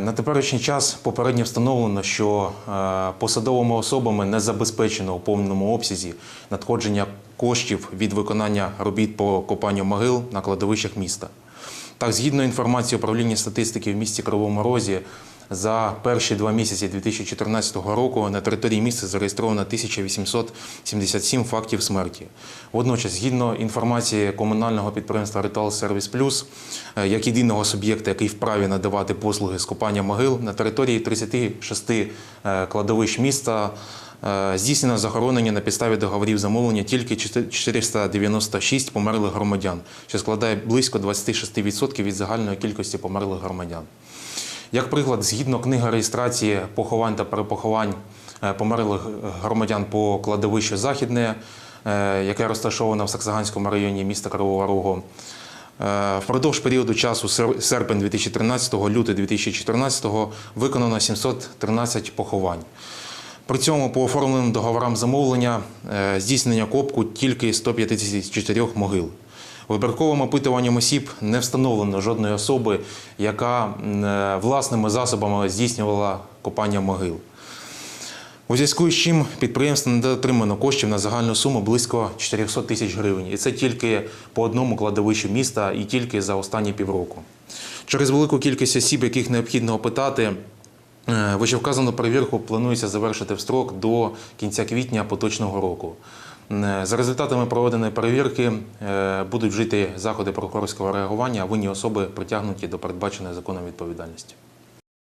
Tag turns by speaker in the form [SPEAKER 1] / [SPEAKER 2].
[SPEAKER 1] На теперішній час попередньо встановлено, що е, посадовими особами не забезпечено у повному обсязі надходження коштів від виконання робіт по копанню могил на кладовищах міста. Так, згідно інформації управління статистики в місті Кривому Розі, за перші два місяці 2014 року на території міста зареєстровано 1877 фактів смерті. Водночас, згідно інформації комунального підприємства Ритуал Сервіс Плюс, е, як єдиного суб'єкта, який вправі надавати послуги з копання могил, на території 36 е, кладовищ міста здійснено захоронення на підставі договорів замовлення тільки 496 померлих громадян, що складає близько 26% від загальної кількості померлих громадян. Як приклад, згідно книги реєстрації поховань та перепоховань е, померлих громадян по кладовищу Західне, е, яке розташоване в Саксаганському районі міста Кривого Рогу, е, впродовж періоду часу серпень 2013 лютий 2014 виконано 713 поховань. При цьому по оформленим договорам замовлення е, здійснення копку тільки 154 могил. Вибірковим опитуванням осіб не встановлено жодної особи, яка е, власними засобами здійснювала копання могил. У зв'язку з чим підприємство не отримано коштів на загальну суму близько 400 тисяч гривень. І це тільки по одному кладовищу міста і тільки за останні півроку. Через велику кількість осіб, яких необхідно опитати, вищевказану перевірку планується завершити в строк до кінця квітня поточного року. Е, За результатами проведеної перевірки е, будуть вжити заходи прокурорського реагування, а винні особи притягнуті до передбаченої законом відповідальності.